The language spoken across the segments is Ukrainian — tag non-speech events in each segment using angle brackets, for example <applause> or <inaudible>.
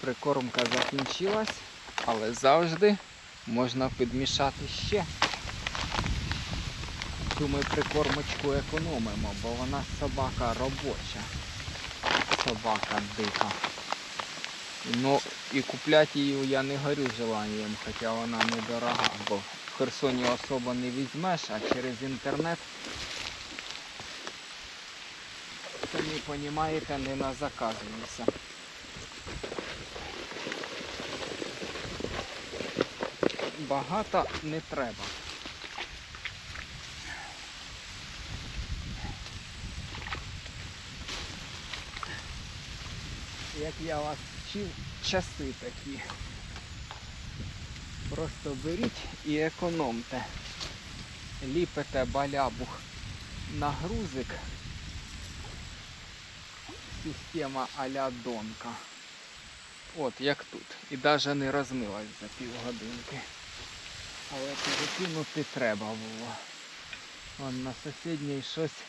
Прикормка закінчилась, але завжди можна підмішати ще. Цю ми прикормочку економимо, бо вона собака робоча. Собака дика. Ну і купляти її я не горю желанням, хоча вона недорога, бо в Херсоні особо не візьмеш, а через інтернет самі розумієте, не на Багато не треба. Як я вас вчив, часи такі. Просто беріть і економте. Ліпите балябух на грузик. Система а-ля донка. От як тут. І навіть не розмилась за півгодинки. Але перекинути треба було. Вон на сусідній щось,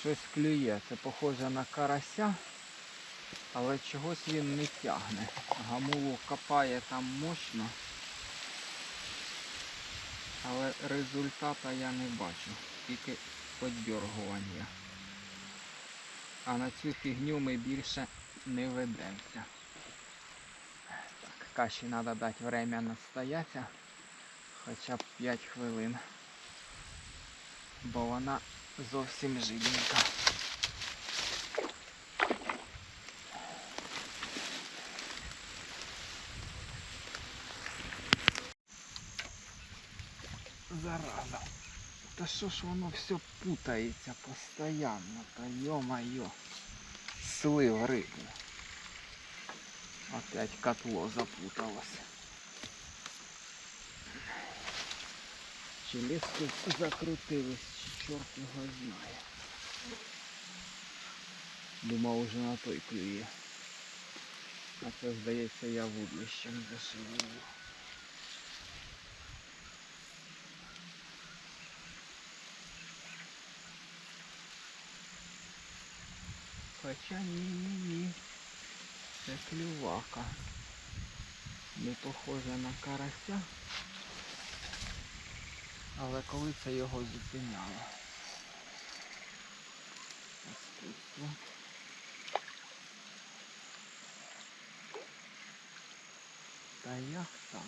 щось клює. Це похоже на карася, але чогось він не тягне. Гамулу копає там мощно. Але результата я не бачу. Тільки подьоргування. А на цю фігню ми більше не ведемося. Так, каші треба дати время настояться. Хоча б 5 хвилин. Бо вона зовсім жиденька. Зараза. Та що ж воно все путається постоянно, та йо-майо. Слив рибу. Опять котло запуталось. Чи лески закрутились, чорт його знає. Думав уже на той клює. А це здається я вудлищем зашиваю. Хоча ні-ні-ні. Це клювака. Не похоже на карася. Але коли це його зупиняло? Искусство. Та як так?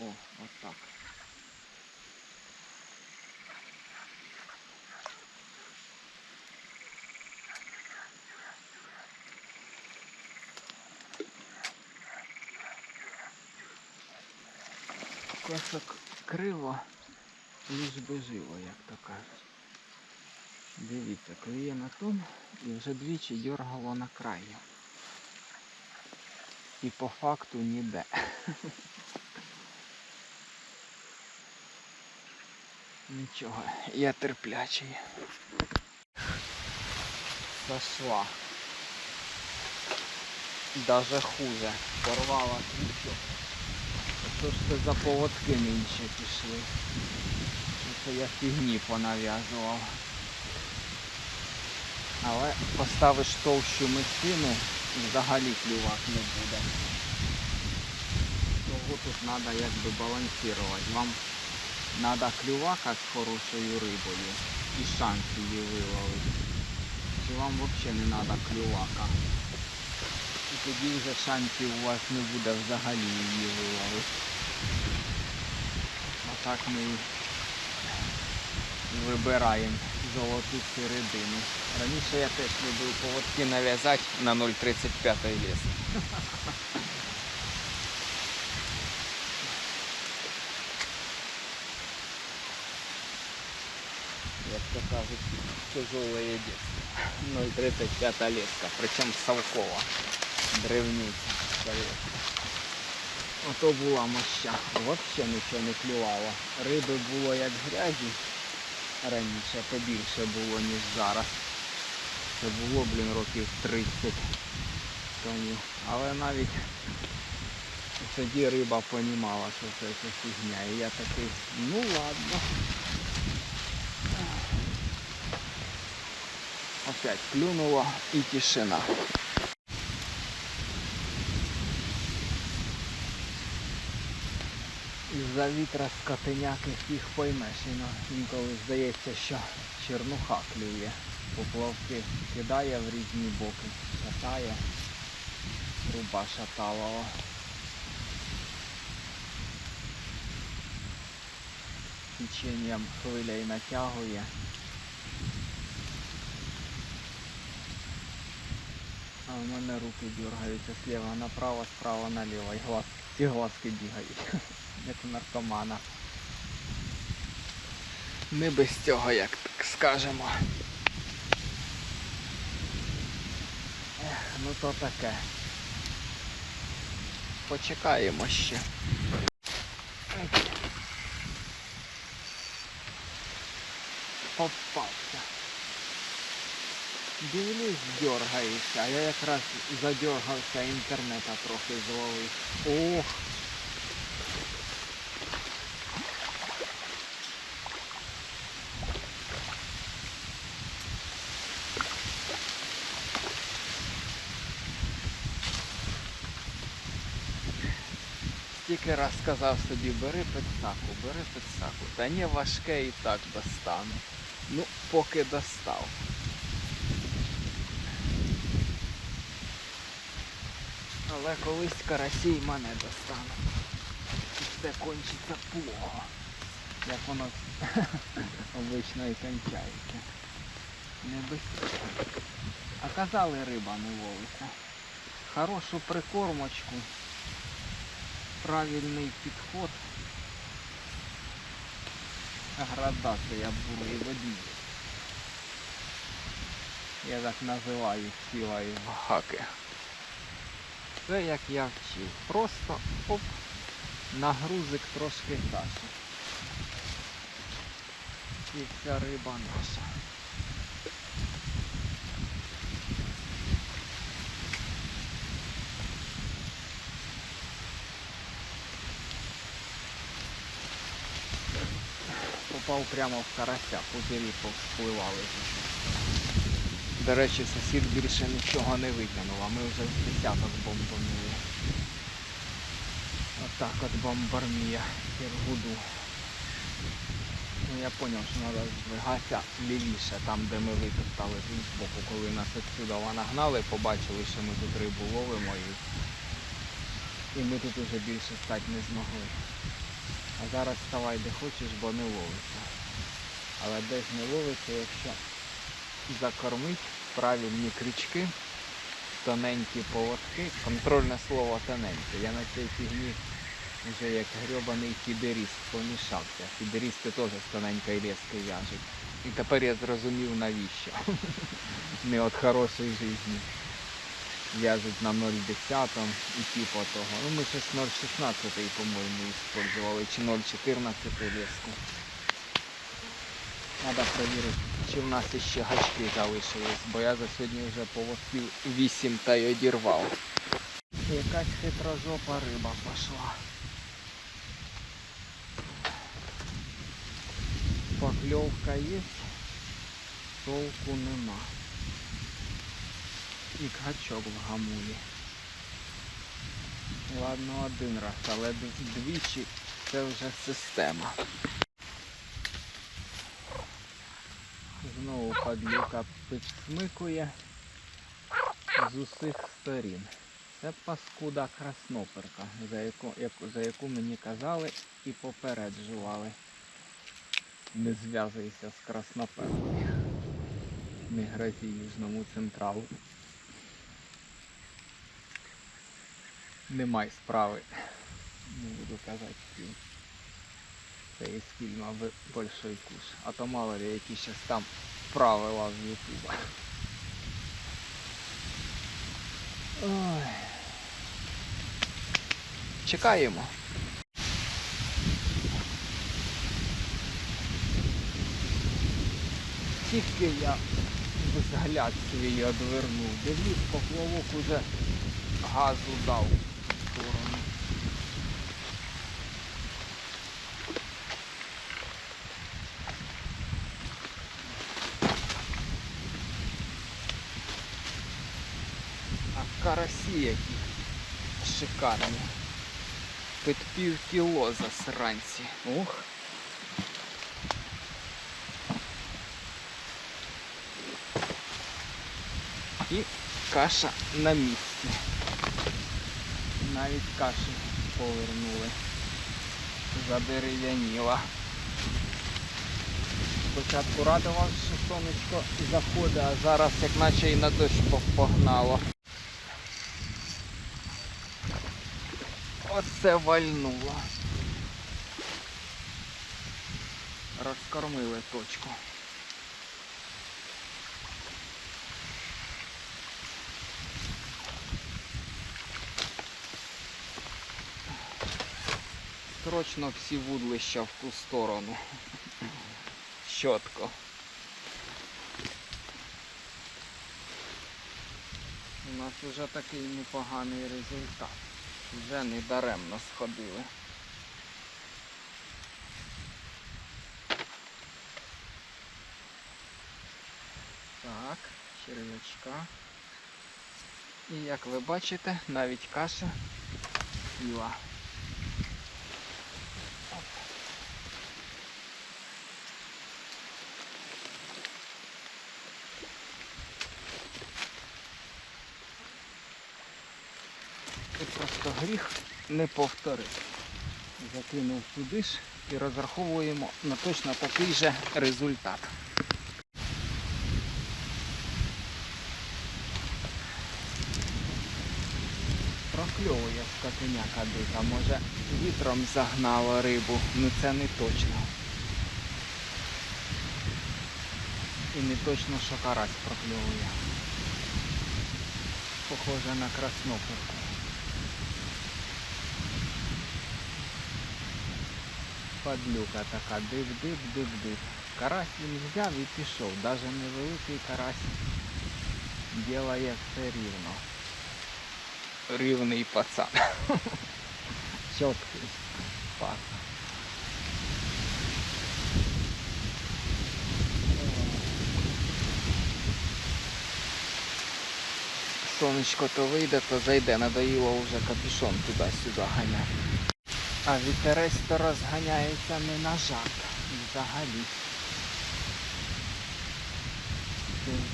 О, отак. Косок криво, лиш би жило, як то кажуть. Дивіться, клює на том і вже двічі дергало на краю. І по факту ніде. <laughs> Нічого, я терплячий. Сошла. Даже хуже. Порвала крючок. Що ж це за поводки менше пішли? Це я фігні понав'язував. Але поставиш товщу мисину і взагалі клювак не буде. Того тут треба якби балансувати. Вам треба клювака з хорошою рибою і шанс її виловити. Чи вам взагалі не треба клювака? І тоді вже шансів у вас не буде взагалі її виловити. А так ми вибираємо золоту середину. Раніше я теж любив поводки нав'язати на 0,35 ліс. Як то кажуть, тяжелое детство. 0,35 леска, причому совкова. Древниця. советська. Ото була моща. Взагалі нічого не клювало. Риби було як грязі. Раніше побільше було, ніж зараз. Це було, блін, років 30 тому. Але навіть тоді риба понімала, що це якась фігня. І я такий, ну ладно. Опять клюнуло і тишина. Із-за вітра скотиняки їх поймеш. Іно інколи здається, що чернуха клює. Поплавки кидає в різні боки, шатає, труба шаталова. Теченням хвиля й натягує. А в мене руки дергаються сліва направо, справа наліво. І глаз, ці глазки бігають, <laughs> як у наркомана. Не без цього, як так скажемо. Ех, ну то таке. Почекаємо ще. Ой. Дивлюсь, дергається, а я якраз задергався, інтернета трохи зловив. Ох! Стільки раз сказав собі, бери підсаку, бери підсаку. Та ні, важке і так достану. Ну, поки достав. Але колись карасі й мене достане. І все кончиться плохо. Як воно <laughs> обично і кончається. Не без цього. А казали риба не ловиться. Хорошу прикормочку, правильний підход. Градація бурої воді. Я так називаю сілою в хаки. Все як я вчив. Просто оп, нагрузик трошки каші. І вся риба наша. Попав прямо в карася, пузирі повспливали. До речі, сусід більше нічого не витягнув, а ми вже з десяток бомбанули. Отак от бомбармія Киргуду. Ну я зрозумів, що треба здвигатися лівіше, там де ми витоптали тут збоку, коли нас відсюди нагнали, побачили, що ми тут рибу ловимо і, і ми тут уже більше стати не змогли. А зараз ставай де хочеш, бо не ловиться. Але десь не ловиться, якщо закормить правильні крючки, тоненькі поводки. Контрольне слово тоненьке. Я на цій фігні вже як грьобаний кіберіст помішався. Кіберісти теж з тоненької лески в'яжуть. І тепер я зрозумів навіщо. <laughs> Не від хорошої житті. В'яжуть на 0,10 і типу того. Ну ми щось 0,16, по-моєму, використовували, чи 0,14 леску. Треба перевірити, чи в нас ще гачки залишились, бо я за сьогодні вже поводків 8 та й одірвав. Якась хитрожопа риба пішла. Покльовка є, толку нема. І гачок в гамулі. Ладно, один раз, але двічі це вже система. Знову падлюка підсмикує з усіх сторін. Це паскуда красноперка, за яку, яку, за яку мені казали і попереджували. Не зв'язуйся з красноперкою. Не грозі Южному централу. Немає справи. Не буду казати фільм. Це із фільму «В- Большой куш. А то мало ли які щас там правила в Ютуба. Ой. Чекаємо. Тільки я взгляд свій одвернув. Дивлюсь, поплавок уже газу дав в сторону. А карасі які шикарні. під пів кіло засранці. Ух. І каша на місці. Навіть кашу повернули. Задерев'яніла. Спочатку радував, що сонечко заходить, а зараз як наче і на дощ погнало. Оце вальнуло. Розкормили точку. Срочно всі вудлища в ту сторону. Чітко. У нас вже такий непоганий результат. Вже не даремно сходили. Так, черв'ячка. І як ви бачите, навіть каша їла. Тут просто гріх не повторити. Закинув туди ж і розраховуємо на точно такий же результат. Прокльовує скотиняка дика. Може вітром загнало рибу, ну це не точно. І не точно, що карась прокльовує. Похоже на краснопірку. Падлюка така, див-див-див-див. Карась він взяв і пішов. Даже невеликий карась ділає все рівно. Рівний пацан. <laughs> Чіткий. Пас. Сонечко то вийде, то зайде. Надоїло вже капюшон туди-сюди ганяти. А вітерець то розганяється не на жарт. Взагалі.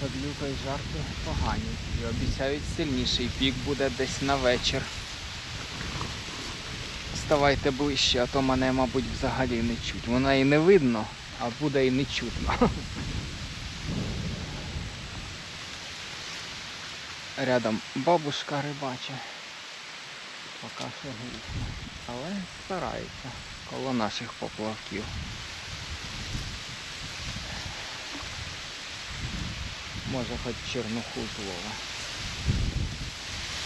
Подлюка і жарти погані. І обіцяють сильніший пік буде десь на вечір. Ставайте ближче, а то мене, мабуть, взагалі не чуть. Вона і не видно, а буде і не чутно. <laughs> Рядом бабушка рибача. Поки що глухо. Але старається коло наших поплавків. Може хоч чернуху злова.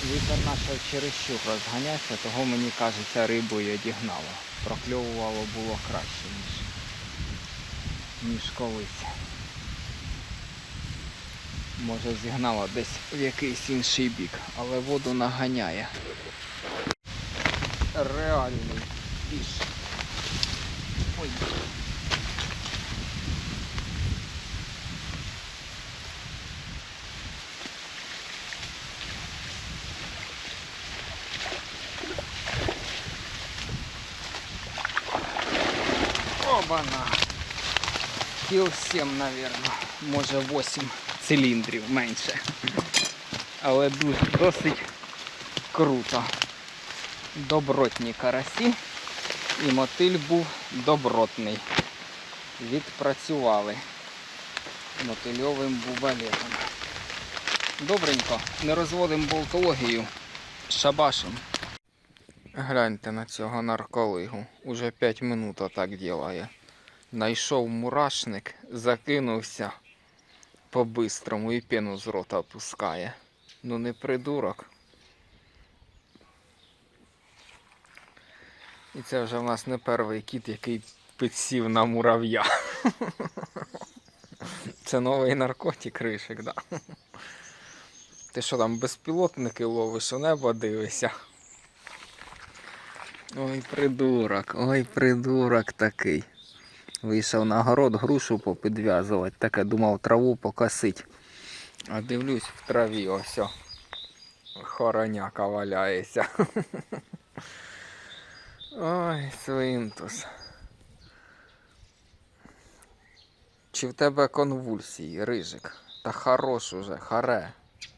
Вітер наша чересчур розганяється, того мені кажеться рибу і одігнало. Прокльовувало було краще, ніж, ніж колись. Може зігнало десь в якийсь інший бік, але воду наганяє. Реальний фіш. Ой. Обана. Кіл 7, наверное. Може 8 циліндрів менше. Але дуже досить круто. Добротні карасі. І мотиль був добротний. Відпрацювали мотильовим бубалетом. Добренько, не розводимо болтологію. Шабашем. Гляньте на цього нарколигу. Уже 5 минут отак ділає. Найшов мурашник, закинувся по-бистрому і пену з рота пускає. Ну не придурок. І це вже в нас не перший кіт, який підсів на мурав'я. <laughs> Це новий наркотик ришик, да. Ти що там безпілотники ловиш, у небо дивишся. Ой, придурок, ой, придурок такий. Вийшов на город грушу попідв'язувати, таке думав траву покосить. А дивлюсь в траві ось. Хороняка валяється. <laughs> Ой, свинтус. Чи в тебе конвульсії, рижик? Та хорош уже, харе.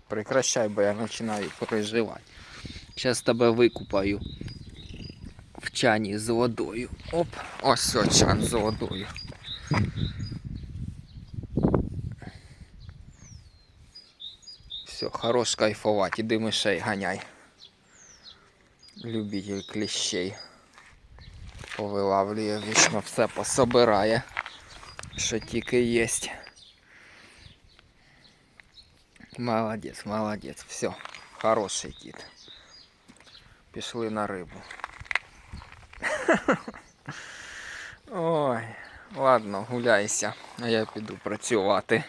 Прекращай, бо я починаю переживати. Зараз тебе викупаю в чані з водою. Оп, ось о, чан з водою. Все, хорош кайфувати, іди мишей ганяй. Любитель кліщей. Повилавлює вічно все пособирає, що тільки єсть. Молодець, молодець, все, хороший кіт. Пішли на рибу. Ой, ладно, гуляйся, а я піду працювати.